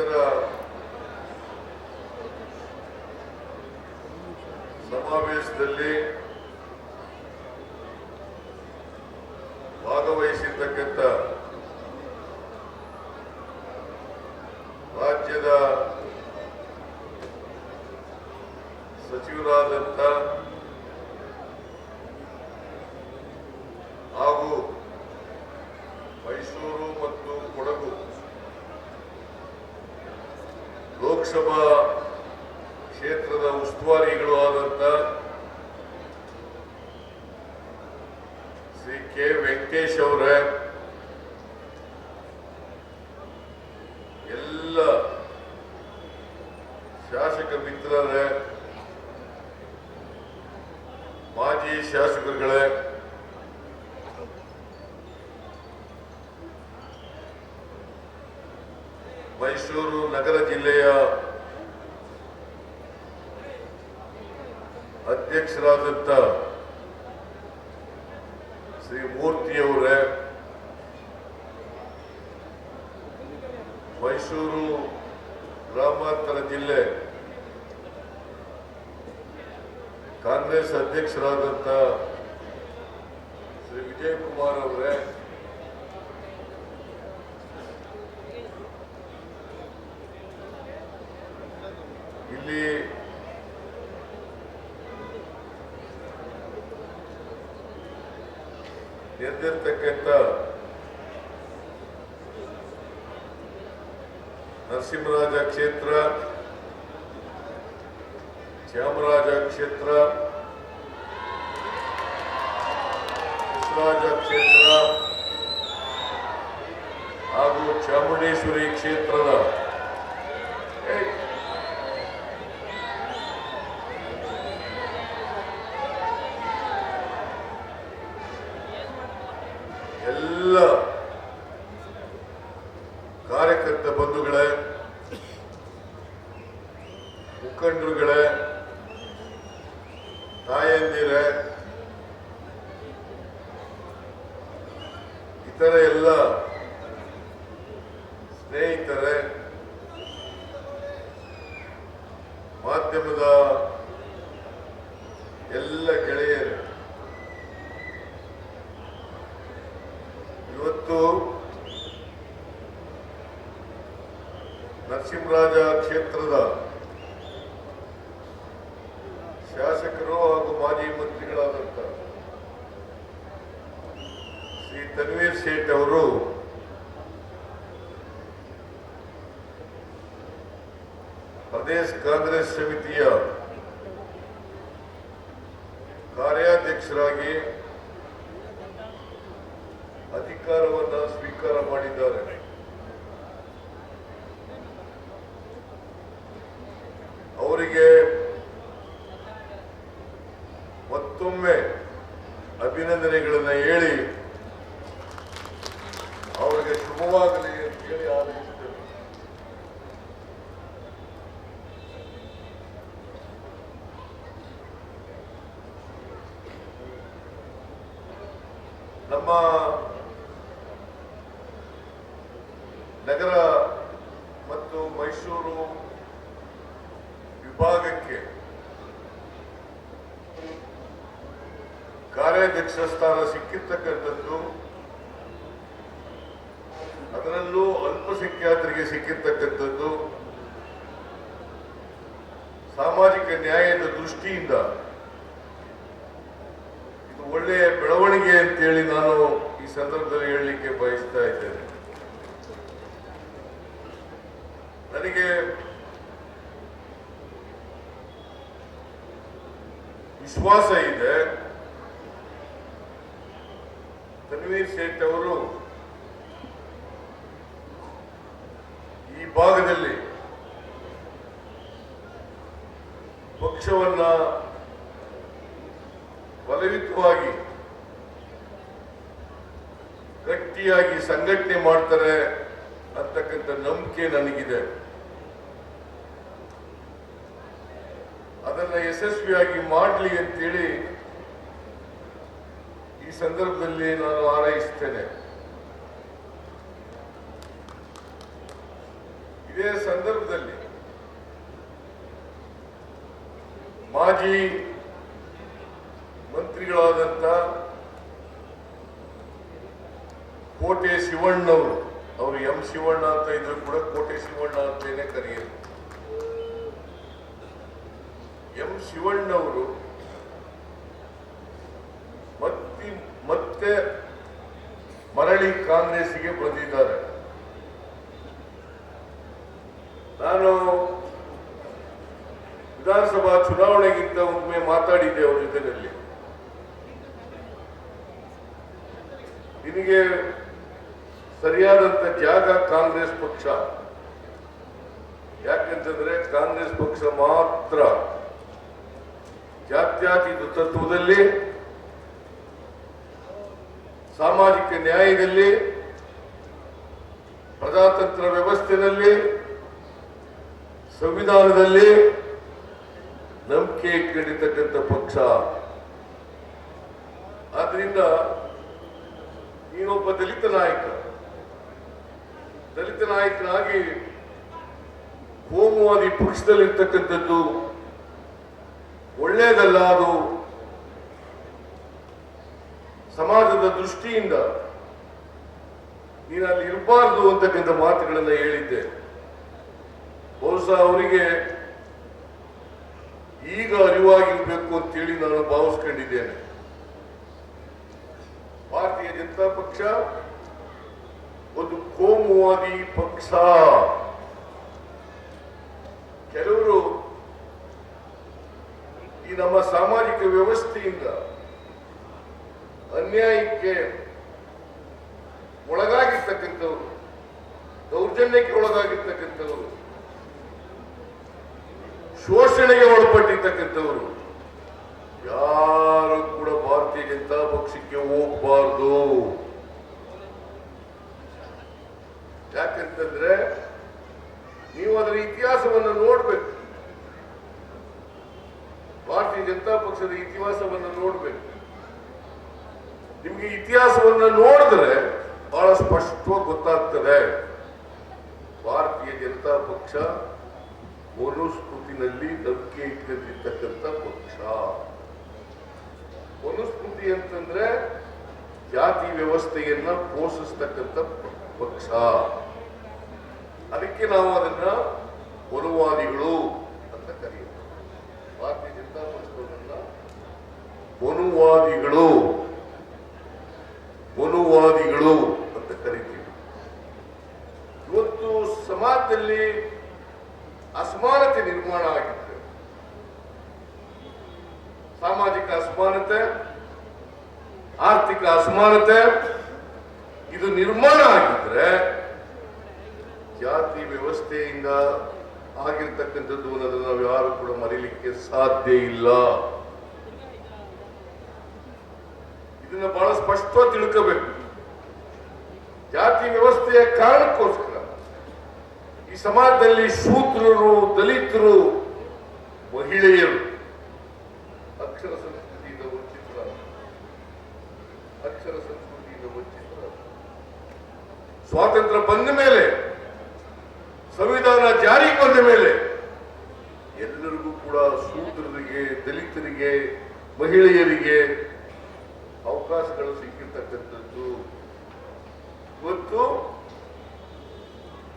ಕಾರ್ಯಕರ್ತರ ಸಮಾವೇಶದಲ್ಲಿ ಭಾಗವಹಿಸಿರ್ತಕ್ಕಂಥ ರಾಜ್ಯದ ಸಚಿವರಾದಂಥ ಹಾಗೂ ಮೈಸೂರು ಮತ್ತು ಕೊಡಗು ಲೋಕಸಭಾ ಕ್ಷೇತ್ರದ ಉಸ್ತುವಾರಿಗಳು ಆದಂಥ ಶ್ರೀ ಕೆ ವೆಂಕಟೇಶ್ ಅವರೇ ಎಲ್ಲ ಶಾಸಕ ಮಿತ್ರರೇ ಮಾಜಿ ಶಾಸಕರುಗಳೇ ಮೈಸೂರು ನಗರ ಜಿಲ್ಲೆಯ ಅಧ್ಯಕ್ಷರಾದಂಥ ಶ್ರೀ ಮೂರ್ತಿಯವರೇ ಮೈಸೂರು ಗ್ರಾಮಾಂತರ ಜಿಲ್ಲೆ ಕಾಂಗ್ರೆಸ್ ಅಧ್ಯಕ್ಷರಾದಂಥ ಶ್ರೀ ವಿಜಯಕುಮಾರ್ ಅವರೇ. ಇಲ್ಲಿ ಎದ್ದಿರ್ತಕ್ಕಂಥ ನರಸಿಂಹರಾಜ ಕ್ಷೇತ್ರ ಚಾಮರಾಜ ಕ್ಷೇತ್ರ ಕೃಷ್ಣರಾಜ ಕ್ಷೇತ್ರ ಹಾಗೂ ಚಾಮುಂಡೇಶ್ವರಿ ಕ್ಷೇತ್ರದ ಶಾಸಕರು ಹಾಗೂ ಮಾಜಿ ಮಂತ್ರಿಗಳಾದಂಥ ಶ್ರೀ ತನ್ವೀರ್ ಸೇಠ್ ಅವರು ಪ್ರದೇಶ ಕಾಂಗ್ರೆಸ್ ಸಮಿತಿಯ ಕಾರ್ಯಾಧ್ಯಕ್ಷರಾಗಿ ಅಧಿಕಾರವನ್ನ ಸ್ವೀಕಾರ ಮಾಡಿದ್ದಾರೆ ಅವರಿಗೆ ಮತ್ತೊಮ್ಮೆ ಅಭಿನಂದನೆಗಳನ್ನ ಹೇಳಿ ಅವರಿಗೆ ಶುಭವಾಗಲಿ ಅಂತ ಹೇಳಿ ಆರೈಸ್ತೇನೆ ನಮ್ಮ ನಗರ ಮತ್ತು ಮೈಸೂರು ವಿಭಾಗಕ್ಕೆ ಕಾರ್ಯಾಧ್ಯಕ್ಷ ಸ್ಥಾನ ಸಿಕ್ಕಿರ್ತಕ್ಕಂಥದ್ದು ಅದರಲ್ಲೂ ಅಲ್ಪಸಂಖ್ಯಾತರಿಗೆ ಸಿಕ್ಕಿರ್ತಕ್ಕಂಥದ್ದು ಸಾಮಾಜಿಕ ನ್ಯಾಯದ ದೃಷ್ಟಿಯಿಂದ ಇದು ಒಳ್ಳೆಯ ಬೆಳವಣಿಗೆ ಅಂತೇಳಿ ನಾನು ಈ ಸಂದರ್ಭದಲ್ಲಿ ಹೇಳಲಿಕ್ಕೆ ಬಯಸ್ತಾ ಇದ್ದೇನೆ ನನಗೆ ವಿಶ್ವಾಸ ಇದೆ. ತನ್ವೀರ್ ಸೇಠ್ ಅವರು ಈ ಭಾಗದಲ್ಲಿ ಪಕ್ಷವನ್ನ ಬಲಯುತವಾಗಿ ಗಟ್ಟಿಯಾಗಿ ಸಂಘಟನೆ ಮಾಡ್ತಾರೆ ಅಂತಕ್ಕಂಥ ನಂಬಿಕೆ ನನಗಿದೆ ಅದನ್ನ ಯಶಸ್ವಿಯಾಗಿ ಮಾಡಲಿ ಅಂತೇಳಿ ಈ ಸಂದರ್ಭದಲ್ಲಿ ನಾನು ಹಾರೈಸ್ತೇನೆ ಇದೇ ಸಂದರ್ಭದಲ್ಲಿ ಮಾಜಿ ಮಂತ್ರಿಗಳಾದಂಥ ಕೋಟೆ ಶಿವಣ್ಣವರು. ಅವರು ಎಂ ಶಿವಣ್ಣ ಅಂತ ಇದ್ರು ಕೂಡ ಕೋಟೆ ಶಿವಣ್ಣ ಅಂತೇನೆ ಕರೆಯೋದು ಎಂ ಶಿವಣ್ಣವರು ಮಾತಾಡಿದ್ದೆ ಅವ್ರ ಜೊತೆಯಲ್ಲಿ ನಿನಗೆ ಸರಿಯಾದಂತ ಜಾಗ ಕಾಂಗ್ರೆಸ್ ಪಕ್ಷ. ಯಾಕೆಂತಂದ್ರೆ ಕಾಂಗ್ರೆಸ್ ಪಕ್ಷ ಮಾತ್ರ ಜಾತ್ಯಾತೀತ ತತ್ವದಲ್ಲಿ, ಸಾಮಾಜಿಕ ನ್ಯಾಯದಲ್ಲಿ, ಪ್ರಜಾತಂತ್ರ ವ್ಯವಸ್ಥೆಯಲ್ಲಿ ಸಂವಿಧಾನದಲ್ಲಿ ನಂಬಿಕೆ ಕೇಳಿರ್ತಕ್ಕಂಥ ಪಕ್ಷ. ಆದ್ರಿಂದ ನೀನೊಬ್ಬ ದಲಿತ ನಾಯಕ, ದಲಿತ ನಾಯಕನಾಗಿ ಕೋಮುವಾದಿ ಪಕ್ಷದಲ್ಲಿರ್ತಕ್ಕಂಥದ್ದು ಒಳ್ಳೆಯದಲ್ಲ, ಅದು ಸಮಾಜದ ದೃಷ್ಟಿಯಿಂದ ನೀನಲ್ಲಿ ಅಲ್ಲಿ ಇರಬಾರ್ದು ಅಂತಕ್ಕಂಥ ಮಾತುಗಳನ್ನ ಹೇಳಿದ್ದೆ. ಬಹುಶಃ ಅವರಿಗೆ ಈಗ ಅರಿವಾಗಿರ್ಬೇಕು ಅಂತೇಳಿ ನಾನು ಭಾವಿಸ್ಕೊಂಡಿದ್ದೇನೆ. ಭಾರತೀಯ ಜನತಾ ಪಕ್ಷ ಒಂದು ಕೋಮುವಾದಿ ಪಕ್ಷ. ಕೆಲವರು ಈ ನಮ್ಮ ಸಾಮಾಜಿಕ ವ್ಯವಸ್ಥೆಯಿಂದ ಅನ್ಯಾಯಕ್ಕೆ ಒಳಗಾಗಿರ್ತಕ್ಕಂಥವ್ರು, ದೌರ್ಜನ್ಯಕ್ಕೆ ಒಳಗಾಗಿರ್ತಕ್ಕಂಥವ್ರು ಶೋಷಣೆಗೆ ಒಳಪಟ್ಟಿರ್ತಕ್ಕಂಥವರು. ಯಾರು ಕೂಡ ಭಾರತೀಯ ಜನತಾ ಪಕ್ಷಕ್ಕೆ ಹೋಗಬಾರ್ದು. ಯಾಕಂತಂದ್ರೆ ನೀವು ಅದರ ಇತಿಹಾಸವನ್ನು ನೋಡ್ಬೇಕು. ಭಾರತೀಯ ಜನತಾ ಪಕ್ಷದ ಇತಿಹಾಸವನ್ನು ನೋಡ್ಬೇಕು. ನಿಮ್ಗೆ ಇತಿಹಾಸವನ್ನು ನೋಡಿದ್ರೆ ಬಹಳ ಸ್ಪಷ್ಟವಾಗಿ ಗೊತ್ತಾಗ್ತದೆ. ಭಾರತೀಯ ಜನತಾ ಪಕ್ಷ ಮನುಸ್ಮೃತಿನಲ್ಲಿ ನಂಬಿಕೆ ಇಟ್ಟಿರ್ತಕ್ಕಂಥ ಪಕ್ಷ ಮನುಸ್ಮೃತಿ ಅಂತಂದ್ರೆ ಜಾತಿ ವ್ಯವಸ್ಥೆಯನ್ನ ಪೋಷಿಸ್ತಕ್ಕಂಥ ಪಕ್ಷ ಅದಕ್ಕೆ ನಾವು ಅದನ್ನ ಬನುವಾದಿಗಳು ಅಂತ ಕರೆಯುತ್ತೇವೆ. ಭಾರತೀಯ ಜನತಾ ಪಕ್ಷದವರನ್ನ ಬನುವಾದಿಗಳು ಅಂತ ಕರಿತೀವಿ ಇವತ್ತು ಸಮಾಜದಲ್ಲಿ ಅಸಮಾನತೆ ನಿರ್ಮಾಣ ಆಗಿದೆ ಸಾಮಾಜಿಕ ಅಸಮಾನತೆ ಆರ್ಥಿಕ ಅಸಮಾನತೆ ಇದು ನಿರ್ಮಾಣ ಆಗಿದ್ರೆ ಜಾತಿ ವ್ಯವಸ್ಥೆಯಿಂದ ಆಗಿರ್ತಕ್ಕಂಥದ್ದು ಅನ್ನೋದನ್ನ ನಾವು ಯಾರು ಕೂಡ ಮರೀಲಿಕ್ಕೆ ಸಾಧ್ಯ ಇಲ್ಲ ಇದನ್ನ ಬಹಳ ಸ್ಪಷ್ಟವಾಗಿ ತಿಳ್ಕೋಬೇಕು ಜಾತಿ ವ್ಯವಸ್ಥೆಯ ಕಾರಣಕ್ಕೋಸ್ಕರ ಈ ಸಮಾಜದಲ್ಲಿ ಶೂದ್ರರು, ದಲಿತರು, ಮಹಿಳೆಯರು, ಅಕ್ಷರ ಸಂಸ್ಕೃತಿಯಿಂದ ವಂಚಿತರಾದ ಅಕ್ಷರ ಸಂಸ್ಕೃತಿಯಿಂದ ವಂಚಿತರಾದ ಸ್ವಾತಂತ್ರ್ಯ ಬಂದ ಮೇಲೆ, ಸಂವಿಧಾನ ಜಾರಿಗೆ ಬಂದ ಮೇಲೆ ಎಲ್ಲರಿಗೂ ಕೂಡ ಶೂದ್ರರಿಗೆ, ದಲಿತರಿಗೆ, ಮಹಿಳೆಯರಿಗೆ ಅವಕಾಶಗಳು ಸಿಕ್ಕಿರ್ತಕ್ಕಂಥದ್ದು. ಇವತ್ತು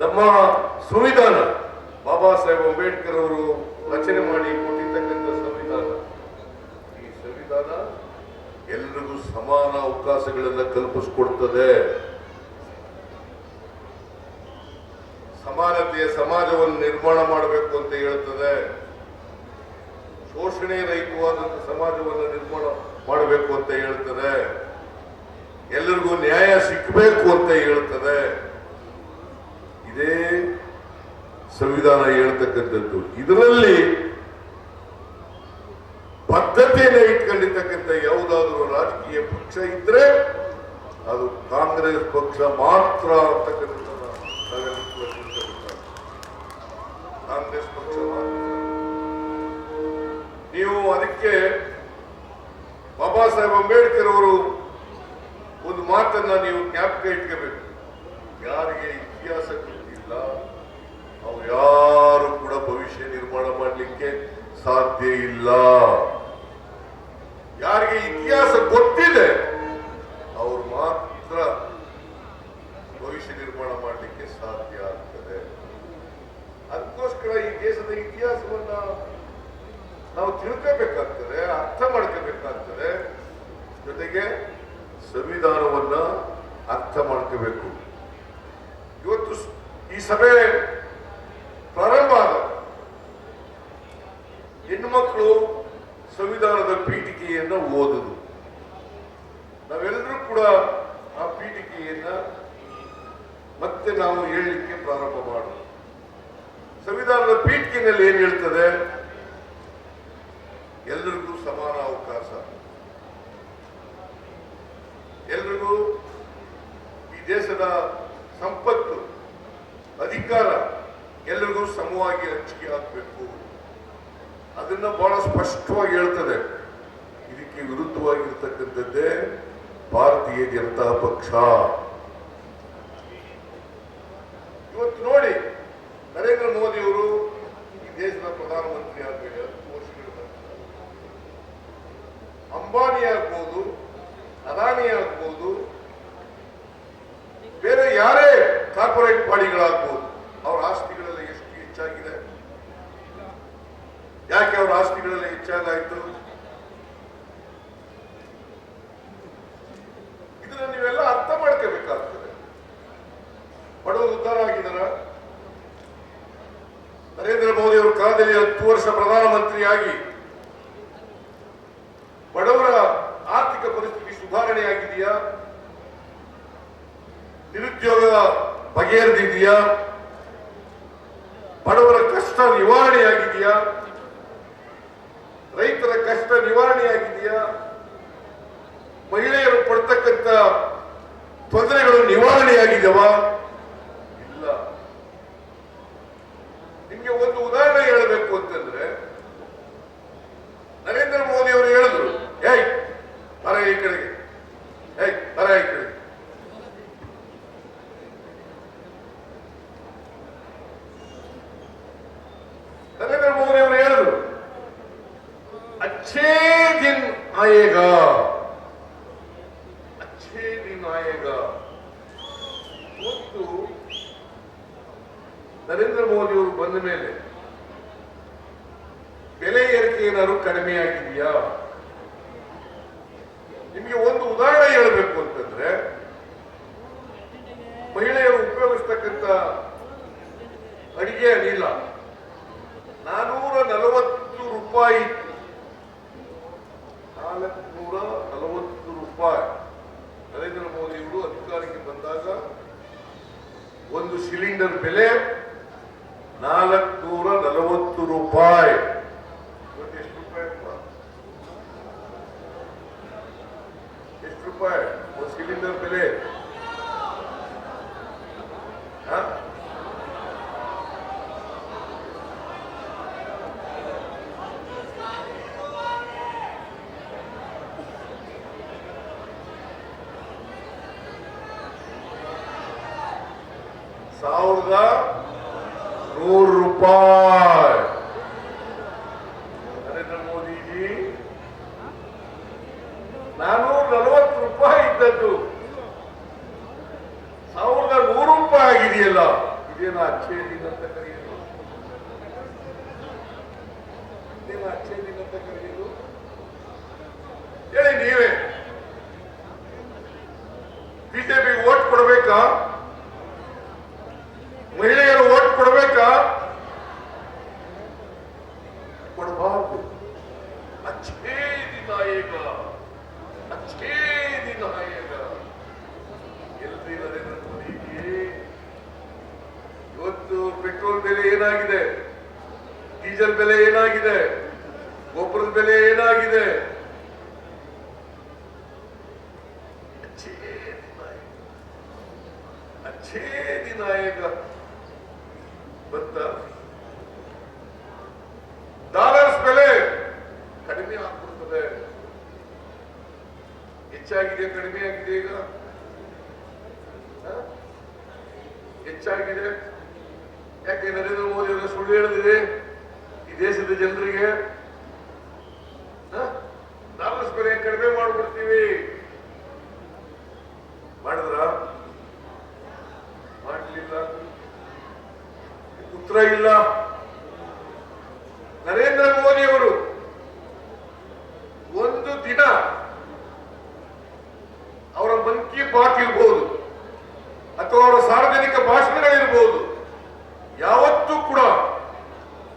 ನಮ್ಮ ಸಂವಿಧಾನ, ಬಾಬಾ ಸಾಹೇಬ್ ಅಂಬೇಡ್ಕರ್ ಅವರು ರಚನೆ ಮಾಡಿ ಕೊಟ್ಟಿರ್ತಕ್ಕಂಥ ಸಂವಿಧಾನ. ಈ ಸಂವಿಧಾನ ಎಲ್ಲರಿಗೂ ಸಮಾನ ಅವಕಾಶಗಳನ್ನು ಕಲ್ಪಿಸಿಕೊಡ್ತದೆ. ಸಮಾನತೆಯ ಸಮಾಜವನ್ನು ನಿರ್ಮಾಣ ಮಾಡಬೇಕು ಅಂತ ಹೇಳ್ತದೆ. ಶೋಷಣೆ ರಹಿತವಾದಂತಹ ಸಮಾಜವನ್ನು ನಿರ್ಮಾಣ ಮಾಡಬೇಕು ಅಂತ ಹೇಳ್ತದೆ. ಎಲ್ಲರಿಗೂ ನ್ಯಾಯ ಸಿಕ್ಕಬೇಕು ಅಂತ ಹೇಳ್ತದೆ. ಇದೇ ಸಂವಿಧಾನ ಹೇಳ್ತಕ್ಕಂಥದ್ದು. ಇದರಲ್ಲಿ ಬದ್ಧತೆಯನ್ನು ಇಟ್ಕೊಂಡಿರ್ತಕ್ಕಂಥ ಯಾವುದಾದ್ರೂ ರಾಜಕೀಯ ಪಕ್ಷ ಇದ್ರೆ ಅದು ಕಾಂಗ್ರೆಸ್ ಪಕ್ಷ ಮಾತ್ರ ಅಂತಕ್ಕಂಥ ಕಾಂಗ್ರೆಸ್ ಪಕ್ಷ ನೀವು ಅದಕ್ಕೆ ಬಾಬಾ ಸಾಹೇಬ್ ಅಂಬೇಡ್ಕರ್ ಅವರು ಒಂದು ಮಾತನ್ನ ನೀವು ಜ್ಞಾಪಕ ಇಟ್ಕೋಬೇಕು. ಯಾರಿಗೆ ಇಲ್ಲ. ಅವ್ರು ಯಾರು ಕೂಡ ಭವಿಷ್ಯ ನಿರ್ಮಾಣ ಮಾಡಲಿಕ್ಕೆ ಸಾಧ್ಯ ಇಲ್ಲ. ಯಾರಿಗೆ ಇತಿಹಾಸ ಗೊತ್ತಿದೆ, ಅವ್ರು ಮಾತ್ರ ಭವಿಷ್ಯ ನಿರ್ಮಾಣ ಮಾಡಲಿಕ್ಕೆ ಸಾಧ್ಯ ಆಗ್ತದೆ. ಅದಕ್ಕೋಸ್ಕರ ಈ ದೇಶದ ಇತಿಹಾಸವನ್ನ ನಾವು ತಿಳ್ಕೋಬೇಕಾಗ್ತದೆ, ಅರ್ಥ ಮಾಡ್ಕೋಬೇಕಾಗ್ತದೆ. ಜೊತೆಗೆ ಸಂವಿಧಾನವನ್ನ ಅರ್ಥ ಮಾಡ್ಕೋಬೇಕು. ಇವತ್ತು ಈ ಸಭೆ ಪ್ರಾರಂಭ ಆದ. ಹೆಣ್ಣುಮಕ್ಕಳು ಸಂವಿಧಾನದ ಪೀಠಿಕೆಯನ್ನು ಓದುದು. ನಾವೆಲ್ಲರೂ ಕೂಡ ಆ ಪೀಠಿಕೆಯನ್ನ ಮತ್ತೆ ನಾವು ಹೇಳಲಿಕ್ಕೆ ಪ್ರಾರಂಭ ಮಾಡೋದು. ಸಂವಿಧಾನದ ಪೀಠಿಕೆಯಲ್ಲಿ ಏನ್ ಹೇಳ್ತದೆ? ಎಲ್ರಿಗೂ ಸಮಾನ ಅವಕಾಶ. ಎಲ್ರಿಗೂ ಈ ದೇಶದ ಸಂಪತ್ತು ಅಧಿಕಾರ ಎಲ್ಲರಿಗೂ ಸಮವಾಗಿ ಹಂಚಿಕೆ ಆಗಬೇಕು. ಅದನ್ನ ಬಹಳ ಸ್ಪಷ್ಟವಾಗಿ ಹೇಳ್ತದೆ. ಇದಕ್ಕೆ ವಿರುದ್ಧವಾಗಿರ್ತಕ್ಕಂಥದ್ದೇ ಭಾರತೀಯ ಜನತಾ ಪಕ್ಷ. ಇವತ್ತು ನೋಡಿ, ನರೇಂದ್ರ ಮೋದಿ ಅವರು ಈ ದೇಶದ ಪ್ರಧಾನಮಂತ್ರಿ ಆದ್ಮೇಲೆ ಹತ್ತು ವರ್ಷಗಳ ಅಂಬಾನಿ ಆಗ್ಬೋದು, ಅದಾನಿ ಆಗ್ಬೋದು, ಬೇರೆ ಯಾರೇ ಕಾರ್ಪೊರೇಟ್ ಪಾಡಿಗಳಾಗ್ಬೋದು, ಅವರ ಆಸ್ತಿಗಳೆಲ್ಲ ಎಷ್ಟು ಹೆಚ್ಚಾಗಿದೆ? ಯಾಕೆ ಅವರ ಆಸ್ತಿಗಳೆಲ್ಲ ಹೆಚ್ಚಾಗಾಯಿತು ಇದನ್ನ ನೀವೆಲ್ಲ ಅರ್ಥ ಮಾಡ್ಕೋಬೇಕಾಗ್ತದೆ. ಬಡವರು ಉದ್ಧಾರ ಆಗಿದಾರ? ನರೇಂದ್ರ ಮೋದಿ ಅವರು ಕಾಲದಲ್ಲಿ ಹತ್ತು ವರ್ಷ ಪ್ರಧಾನಮಂತ್ರಿಯಾಗಿ ಬಡವರ ಆರ್ಥಿಕ ಪರಿಸ್ಥಿತಿ ಸುಧಾರಣೆಯಾಗಿದೆಯಾ? ನಿರುದ್ಯೋಗದ ನಿರುದ್ಯೋಗ ಬಗೆಹರಿದಿದೆಯಾ? ಬಡವರ ಕಷ್ಟ ನಿವಾರಣೆಯಾಗಿದೆಯಾ? ರೈತರ ಕಷ್ಟ ನಿವಾರಣೆಯಾಗಿದೆಯಾ? ಮಹಿಳೆಯರು ಪಡ್ತಕ್ಕಂಥ ತೊಂದರೆಗಳು ನಿವಾರಣೆಯಾಗಿದೆವ? ಇಲ್ಲ. ನಿಮಗೆ ಒಂದು ಉದಾಹರಣೆ ಹೇಳಬೇಕು ಅಂತಂದ್ರೆ ನರೇಂದ್ರ ಮೋದಿ ಅವರು ಬಂದ ಮೇಲೆ ಬೆಲೆ ಏರಿಕೆ ಏನಾದ್ರು ಕಡಿಮೆ ಆಗಿದೆಯಾ ನಿಮಗೆ ಒಂದು ಉದಾಹರಣೆ ಹೇಳಬೇಕು ಅಂತಂದ್ರೆ, ಮಹಿಳೆಯರು ಉಪಯೋಗಿಸ್ತಕ್ಕಂಥ ಅಡಿಗೆ ಅನಿಲ ನಾನೂರ ನಲವತ್ತು ರೂಪಾಯಿ. ನಾಲ್ಕುನೂರ ನಲವತ್ತು ರೂಪಾಯಿ ನರೇಂದ್ರ ಮೋದಿ ಅವರು ಅಧಿಕಾರಕ್ಕೆ ಬಂದಾಗ ಒಂದು ಸಿಲಿಂಡರ್ ಬೆಲೆ ನಾಲ್ಕುನೂರ ನಲವತ್ತು ರೂಪಾಯಿ ಎಷ್ಟು ರೂಪಾಯಿ? ಎಷ್ಟು ರೂಪಾಯಿ? ಒಂದು ಸಿಲಿಂಡರ್ ಬೆಲೆ ಹ? ಸಾವಿರದ ನೂರು ರೂಪಾಯಿ ನರೇಂದ್ರ ಮೋದಿಜಿ ನಾನೂರ ನಲವತ್ತು ರೂಪಾಯಿ ಇದ್ದದ್ದು ಸಾವಿರದ ನೂರು ರೂಪಾಯಿ ಆಗಿದೆಯಲ್ಲ ಇದೇನು ಅಚ್ಚೇ ದಿನ ಅಂತ ಕರೆಯೋದು ಇದೇನು ಅಚ್ಚೇ ದಿನ ಅಂತ ಕರೆಯೋದು ಹೇಳಿ ನೀವೇ ಬಿಜೆಪಿ ಓಟ್ ಕೊಡ್ಬೇಕಾ ಮಹಿಳೆಯರು ಓಟ್ ಕೊಡ್ಬೇಕಾ ಕೊಡಬಾರ್ದು ಅಚ್ಚೇ ದಿನ ಈಗ ಅಚ್ಚೇ ದಿನ ಈಗ ಎಲ್ರಿ ನರೇಂದ್ರ ಮೋದಿಜಿ ಇವತ್ತು ಪೆಟ್ರೋಲ್ ಬೆಲೆ ಏನಾಗಿದೆ ಡೀಸೆಲ್ ಬೆಲೆ ಏನಾಗಿದೆ ಗೊಬ್ಬರದ ಬೆಲೆ ಏನಾಗಿದೆ ಅಚ್ಚೇ ದಿನ ಈಗ. ಅಚ್ಚೇ ದಿನ ಈಗ ಬಂತ ಡಾಲರ್ಸ್ ಬೆಲೆ ಕಡಿಮೆ ಆಗ್ಬಿಡ್ತದೆ ಹೆಚ್ಚಾಗಿದೆ, ಕಡಿಮೆ ಆಗಿದೆ ಈಗ? ಹೆಚ್ಚಾಗಿದೆ. ಯಾಕೆ ನರೇಂದ್ರ ಮೋದಿ ಅವರು ಸುಳ್ಳು ಹೇಳಿದ್ರೆ? ಈ ದೇಶದ ಜನರಿಗೆ? ಡಾಲರ್ಸ್ ಬೆಲೆ ಕಡಿಮೆ ಮಾಡ್ಬಿಡ್ತೀವಿ ಮಾಡಿದ್ರ? ಮಾಡಲಿಲ್ಲ. ಉತ್ತರ ಇಲ್ಲ. ನರೇಂದ್ರ ಮೋದಿ ಅವರು ಒಂದು ದಿನ ಮನ್ ಕಿ ಬಾತ್ ಇರ್ಬೋದು. ಅಥವಾ ಅವರ ಸಾರ್ವಜನಿಕ ಭಾಷಣಗಳಿರ್ಬೋದು. ಯಾವತ್ತೂ ಕೂಡ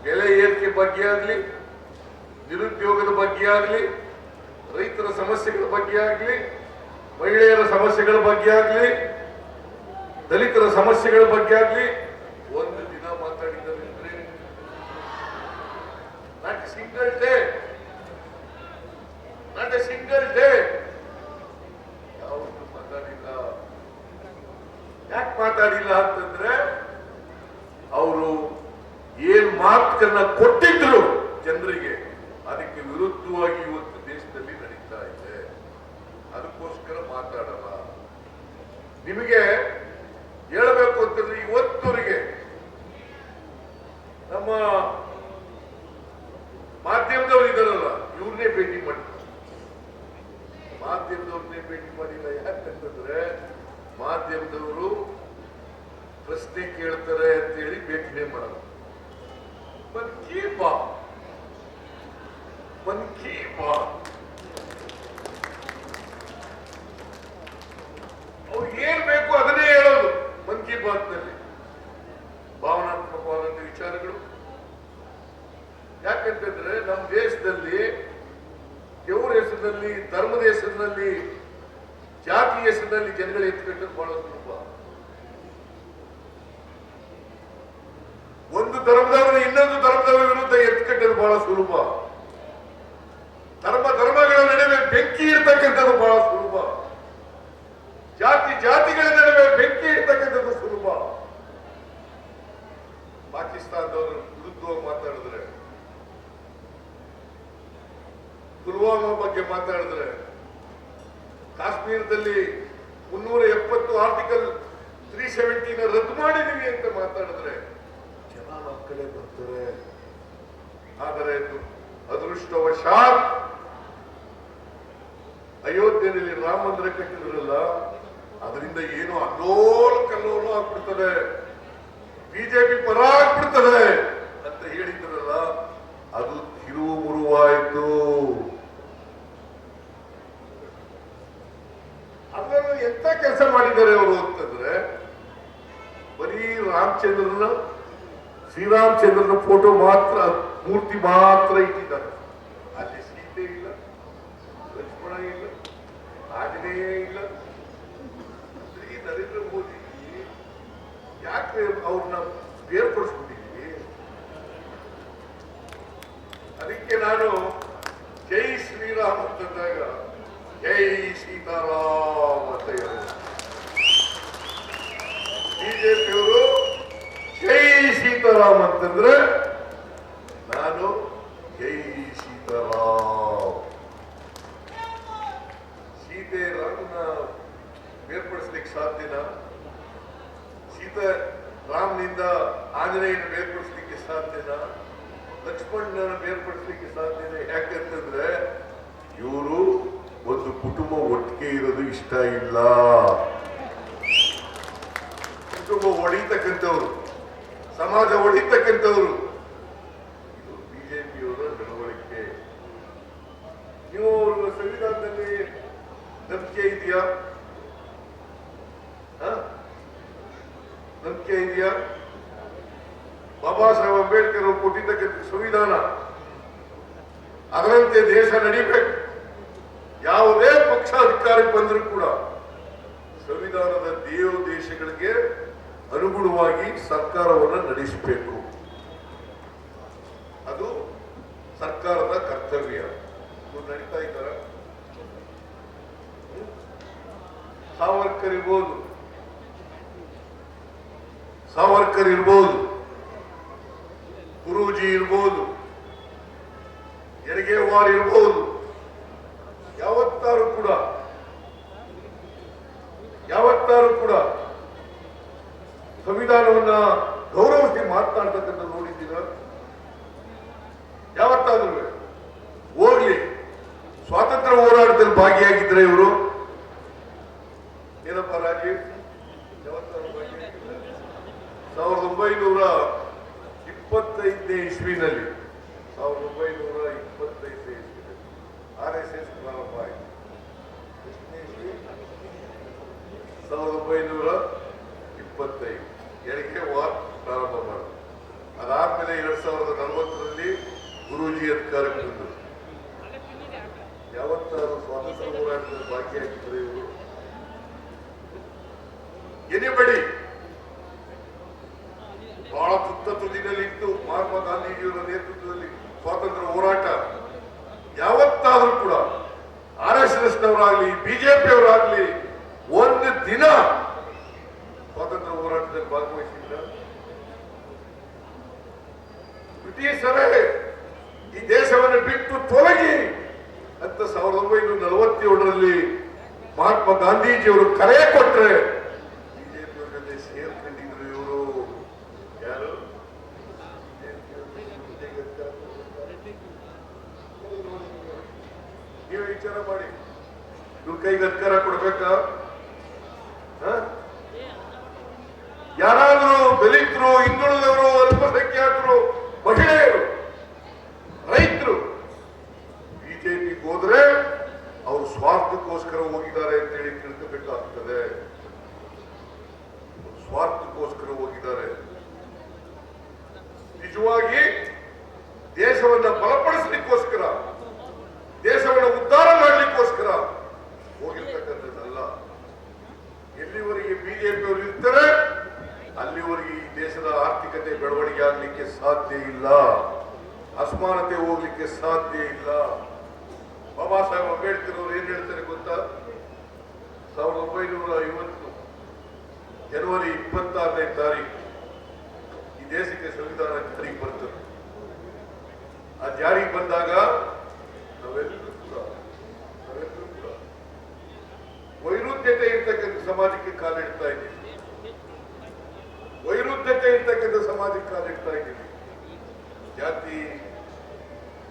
ಬೆಲೆ ಏರಿಕೆ ಬಗ್ಗೆ ಆಗಲಿ, ನಿರುದ್ಯೋಗದ ಬಗ್ಗೆ ಆಗಲಿ, ರೈತರ ಸಮಸ್ಯೆಗಳ ಬಗ್ಗೆ ಆಗಲಿ, ಮಹಿಳೆಯರ ಸಮಸ್ಯೆಗಳ ಬಗ್ಗೆ ಆಗಲಿ, ದಲಿತರ ಸಮಸ್ಯೆಗಳ ಬಗ್ಗೆ ಆಗಲಿ, ಒಂದು ದಿನ ಮಾತಾಡಿದ್ದಾರೆ not single day not a single day ಯಾವುದು ಮಾತಾಡಿಲ್ಲ ಯಾಕೆ ಮಾತಾಡಿಲ್ಲ ಅಂತಂದ್ರೆ ಅವರು ಏನ್ ಮಾತನ್ನ ಕೊಟ್ಟಿದ್ರು ಜನರಿಗೆ, ಅದಕ್ಕೆ ವಿರುದ್ಧವಾಗಿ ಇವತ್ತು ದೇಶದಲ್ಲಿ ನಡೀತಾ ಇದೆ. ಅದಕ್ಕೋಸ್ಕರ ಮಾತಾಡಲ್ಲ. ನಿಮಗೆ ಹೇಳಬೇಕು ಅಂತಂದ್ರೆ ಇವತ್ತವರೆಗೆ ನಮ್ಮ ಮಾಧ್ಯಮದವರು ಇದಾರಲ್ಲ ಇವ್ರನ್ನೇ ಭೇಟಿ ಮಾಡಿ ಮಾಧ್ಯಮದವ್ರನ್ನೇ ಭೇಟಿ ಮಾಡಿಲ್ಲ ಯಾಕಂತಂದ್ರೆ ಮಾಧ್ಯಮದವರು ಪ್ರಶ್ನೆ ಕೇಳ್ತಾರೆ ಅಂತೇಳಿ ಭೇಟಿನೇ ಮಾಡಲ್ಲ ಮನ್ ಕಿ ಬಾ ಮನ್ ಕಿ ಬಾ ಅವ್ರಿಗೆ ಏನ್ ಬೇಕು ಅದನ್ನೇ ಹೇಳೋದು ಮನ್ ಕಿ ಬಾತ್ನಲ್ಲಿ ಭಾವನಾತ್ಮಕವಾದಂತ ವಿಚಾರಗಳು ಯಾಕಂತಂದ್ರೆ ನಮ್ಮ ದೇಶದಲ್ಲಿ ದೇವರ ಹೆಸರಿನಲ್ಲಿ ಧರ್ಮದ ಹೆಸರಿನಲ್ಲಿ ಜಾತಿ ಹೆಸರಿನಲ್ಲಿ ಜನಗಳು ಎತ್ಕೊಂಡದ್ದು ಬಹಳ ಸುಲಭ ಒಂದು ಧರ್ಮದವರು ಇನ್ನೊಂದು ಧರ್ಮದವರ ವಿರುದ್ಧ ಎತ್ಕಟ್ಟದು ಬಹಳ ಸುಲಭ. ಧರ್ಮ ಧರ್ಮಗಳ ನಡುವೆ ಬೆಂಕಿ ಇರ್ತಕ್ಕಂಥದ್ದು ಬಹಳ ಸುಲಭ. ಜಾತಿ ಜಾತಿಗಳ ನಡುವೆ ಬೆಂಕಿ ಇರ್ತಕ್ಕಂಥದ್ದು ಸುಲಭ. ಪಾಕಿಸ್ತಾನದವರು ವಿರುದ್ಧವಾಗಿ ಮಾತಾಡಿದ್ರೆ, ಪುಲ್ವಾಮಾ ಬಗ್ಗೆ ಮಾತಾಡಿದ್ರೆ, ಕಾಶ್ಮೀರದಲ್ಲಿ ಮುನ್ನೂರ ಎಪ್ಪತ್ತು ಆರ್ಟಿಕಲ್ ತ್ರೀ ಸೆವೆಂಟಿನ ರದ್ದು ಮಾಡಿದೀವಿ ಅಂತ ಮಾತಾಡಿದ್ರೆ ಜನ ಮಕ್ಕಳೇ ಬರ್ತಾರೆ. ಆದರೆ ಅದು ಅದೃಷ್ಟವಶಾತ್ ಅಯೋಧ್ಯೆಯಲ್ಲಿ ರಾಮ ಮಂದಿರ ಕಟ್ಟಿದ್ರಲ್ಲ ಅದರಿಂದ ಏನು ಅಲ್ಲೋಲ ಕಲ್ಲೋಲ ಆಗ್ಬಿಡ್ತದೆ. ಬಿಜೆಪಿ ಪರ ಆಗ್ಬಿಡ್ತದೆ ಅಂತ ಹೇಳಿದ್ರಲ್ಲ ಅದು ತಿರುವು ಮುರುವಾಯಿತು ಅದನ್ನು ಎಂತ ಕೆಲಸ ಮಾಡಿದ್ದಾರೆ ಅವರು ಅಂತಂದ್ರೆ, ಬರೀ ರಾಮಚಂದ್ರನ, ಶ್ರೀರಾಮಚಂದ್ರನ ಫೋಟೋ ಮಾತ್ರ, ಮೂರ್ತಿ ಮಾತ್ರ ಇಟ್ಟಿದ್ದಾರೆ. ಅಲ್ಲಿ ಸೀತೆ ಇಲ್ಲ, ಲಕ್ಷ್ಮಣ ಇಲ್ಲ, ಆಂಜನೇಯ ಇಲ್ಲ. ಶ್ರೀ ನರೇಂದ್ರ ಮೋದಿ ಯಾಕೆ ಅವ್ರನ್ನ ಬೇರ್ಪಡಿಸ್ಬಿಟ್ಟಿದ್ವಿ ಅದಕ್ಕೆ ನಾನು ಜೈ ಶ್ರೀರಾಮ್ ಅಂತಂದಾಗ ಜೈ ಸೀತಾರಾಮ್ ಅಂತ ಹೇಳಿದೆ ಬಿಜೆಪಿಯವರು, ಜೈ ಸೀತಾರಾಮ್ ಅಂತಂದ್ರೆ ನಾನು ಜೈ ಸೀತಾರಾಮ್. ಸೀತೆ ರಾಮನ ಬೇರ್ಪಡಿಸ್ಲಿಕ್ಕೆ ಸಾಧ್ಯನಾ? ಸೀತಾ ರಾಮನಿಂದ ಆಂಜನೇಯನ ಬೇರ್ಪಡಿಸ್ಲಿಕ್ಕೆ ಸಾಧ್ಯನಾ? ಲಕ್ಷ್ಮಣನ ಬೇರ್ಪಡಿಸ್ಲಿಕ್ಕೆ ಸಾಧ್ಯನ? ಯಾಕಂತಂದ್ರೆ ಇವರು ಒಂದು ಕುಟುಂಬ ಒಟ್ಟಿಗೆ ಇರೋದು ಇಷ್ಟ ಇಲ್ಲ. ಕುಟುಂಬ ಒಡೆಯತಕ್ಕಂಥವ್ರು, ಸಮಾಜ ಒಡೆಯತಕ್ಕಂಥವ್ರು. ಇದು ಬಿಜೆಪಿಯವರ ನಡವಳಿಕೆ. ನೀವು ಅವರು ಸಂವಿಧಾನದಲ್ಲಿ ನಂಬಿಕೆ ಇದೆಯಾ? ನಂಬಿಕೆ ಇದೆಯಾ? ಬಾಬಾ ಸಾಹೇಬ್ ಅಂಬೇಡ್ಕರ್ ಅವರು ಕೊಟ್ಟಿದ್ದಕ್ಕಂಥ ಸಂವಿಧಾನ. ಅದರಂತೆ ದೇಶ ನಡಿಬೇಕು ಯಾವುದೇ ಪಕ್ಷ ಅಧಿಕಾರಕ್ಕೆ ಬಂದರೂ ಕೂಡ ಸಂವಿಧಾನದ ದೇವ ದೇಶಗಳಿಗೆ ಅನುಗುಣವಾಗಿ ಸರ್ಕಾರವನ್ನು ನಡೆಸಬೇಕು ಅದು ಸರ್ಕಾರದ ಕರ್ತವ್ಯ ಇವ್ರು ನಡೀತಾ ಇದ್ದಾರ ಸಾವರ್ಕರ್ ಇರ್ಬೋದು ಸಾವರ್ಕರ್ ಇರ್ಬೋದು ಗುರೂಜಿ ಇರ್ಬೋದು ಹೆರಿಗೆವಾರ್ ಇರ್ಬೋದು ಯಾವತ್ತಾರು ಕೂಡ ಯಾವತ್ತಾರು ಕೂಡ ಸಂವಿಧಾನವನ್ನ ಗೌರವಿಸಿ ಮಾತನಾಡ್ತಕ್ಕಂಥ ನೋಡಿದ್ದೀರ ಯಾವತ್ತಾದ್ರೂ ಹೋಗ್ಲಿ ಸ್ವಾತಂತ್ರ್ಯ ಹೋರಾಟದಲ್ಲಿ ಭಾಗಿಯಾಗಿದ್ರೆ ಇವರು ಏನಪ್ಪ ರಾಜೀವ್ ಯಾವತ್ತಾರು ಭಾಗಿಯಾಗಿದ್ರೆ? ಸಾವಿರದ ಒಂಬೈನೂರ ಇಪ್ಪತ್ತೈದನೇ ಇಸ್ವಿನಲ್ಲಿ ಸಾವಿರದ ಒಂಬೈನೂರ ಇಪ್ಪತ್ತೈದು ಇಸ್ವಿಯಲ್ಲಿ ಆರ್ ಎಸ್ ಎಸ್ ಪ್ರಾರಂಭ ಆಯಿತು ಎಷ್ಟನೇ ಇಸ್ವಿ? ಸಾವಿರದ ಒಂಬೈನೂರ ಎಡಕ್ಕೆ ವಾರ್ ಪ್ರಾರಂಭ ಮಾಡಿದ್ರು ಅದಾದ್ಮೇಲೆ ಎರಡ್ ಸಾವಿರದ ನಲವತ್ತರಲ್ಲಿ ಗುರುಜಿ ಅಧಿಕಾರಕ್ಕೆ ಬಂದರು ಯಾವತ್ತಾದ್ರೂ ಸ್ವಾತಂತ್ರ್ಯ ಹೋರಾಟದಲ್ಲಿ ಭಾಗಿಯಾಗಿದ್ದರು ಇವರು? ಎನಿಬಡಿ ಬಹಳ ತುತ್ತ ತುದಿನಲ್ಲಿ ಇತ್ತು. ಮಹಾತ್ಮ ಗಾಂಧೀಜಿಯವರ ನೇತೃತ್ವದಲ್ಲಿ ಸ್ವಾತಂತ್ರ್ಯ ಹೋರಾಟ. ಯಾವತ್ತಾದ್ರೂ ಕೂಡ ಆರ್ ಎಸ್ ಎಸ್ ನವರಾಗ್ಲಿ ಬಿಜೆಪಿ ಅವರಾಗ್ಲಿ, ಒಂದು ದಿನ ಸ್ವಾತಂತ್ರ್ಯ ಭಾಗವಹಿಸಿದ್ದ. ಬ್ರಿಟಿಷರೇ, ಈ ದೇಶವನ್ನು ಬಿಟ್ಟು ತೊಲಗಿ. ಅಂತ ಸಾವಿರದ ಒಂಬೈನೂರ ನಲವತ್ತೇಳರಲ್ಲಿ ಮಹಾತ್ಮ ಗಾಂಧೀಜಿಯವರು ಕರೆ ಕೊಟ್ರೆ ಬಿಜೆಪಿ ಜೊತೆ ಸೇರ್ಕೊಂಡಿದ್ರು ಇವರು. ಯಾರು? ನೀವು ವಿಚಾರ ಮಾಡಿ. ಇವ್ರ ಕೈಗೆ ಅಧಿಕಾರ ಕೊಡ್ಬೇಕಾ ಹ? ಯಾರಾದ್ರೂ ದಲಿತರು ಹಿಂದುಳಿದವರು ಅಲ್ಪಸಂಖ್ಯಾತರು ಮಹಿಳೆಯರು ರೈತರು ಬಿಜೆಪಿ ಹೋದ್ರೆ ಅವರು ಸ್ವಾರ್ಥಕ್ಕೋಸ್ಕರ ಹೋಗಿದ್ದಾರೆ ಅಂತೇಳಿ ತಿಳ್ಕೋಬೇಕಾಗ್ತದೆ ಸ್ವಾರ್ಥಕ್ಕೋಸ್ಕರ ಹೋಗಿದ್ದಾರೆ ನಿಜವಾಗಿ ದೇಶವನ್ನ ಬಲಪಡಿಸಲಿಕ್ಕೋಸ್ಕರ ದೇಶವನ್ನು ಉದ್ಧಾರ ಮಾಡಲಿಕ್ಕೋಸ್ಕರ ಹೋಗಿರ್ತಕ್ಕಂಥದ್ದಲ್ಲ ಎಲ್ಲಿವರೆಗೆ ಬಿಜೆಪಿಯವರು ಇರ್ತಾರೆ, ಅಲ್ಲಿವರೆಗೆ ಈ ದೇಶದ ಆರ್ಥಿಕತೆ ಬೆಳವಣಿಗೆ ಆಗಲಿಕ್ಕೆ ಸಾಧ್ಯ ಇಲ್ಲ. ಅಸಮಾನತೆ ಹೋಗ್ಲಿಕ್ಕೆ ಸಾಧ್ಯ ಇಲ್ಲ. ಬಾಬಾ ಸಾಹೇಬ್ ಅಂಬೇಡ್ಕರ್ ಅವರು ಏನ್ ಹೇಳ್ತಾರೆ ಗೊತ್ತಾ? ಸಾವಿರದ ಒಂಬೈನೂರ ಐವತ್ತು ಜನವರಿ ಇಪ್ಪತ್ತಾರನೇ ತಾರೀಕು ಈ ದೇಶಕ್ಕೆ ಸಂವಿಧಾನ ಜಾರಿಗೆ ಬರ್ತದೆ. ಆ ಜಾರಿಗೆ ಬಂದಾಗ ನಾವೆಲ್ಲರೂ ಕೂಡ ನಾವೆಲ್ಲರೂ ಕೂಡ ವೈರುಧ್ಯತೆ ಇರ್ತಕ್ಕಂಥ ಸಮಾಜಕ್ಕೆ ಕಾಲಿಡ್ತಾ ಇದ್ದೀವಿ ವೈರುಧ್ಯತೆ ಇರ್ತಕ್ಕಂಥ ಸಮಾಜಕ್ಕೆ ಕಾಲಿಡ್ತಾ ಇದ್ದೀವಿ ಜಾತಿ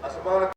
ಅಸಮಾನತೆ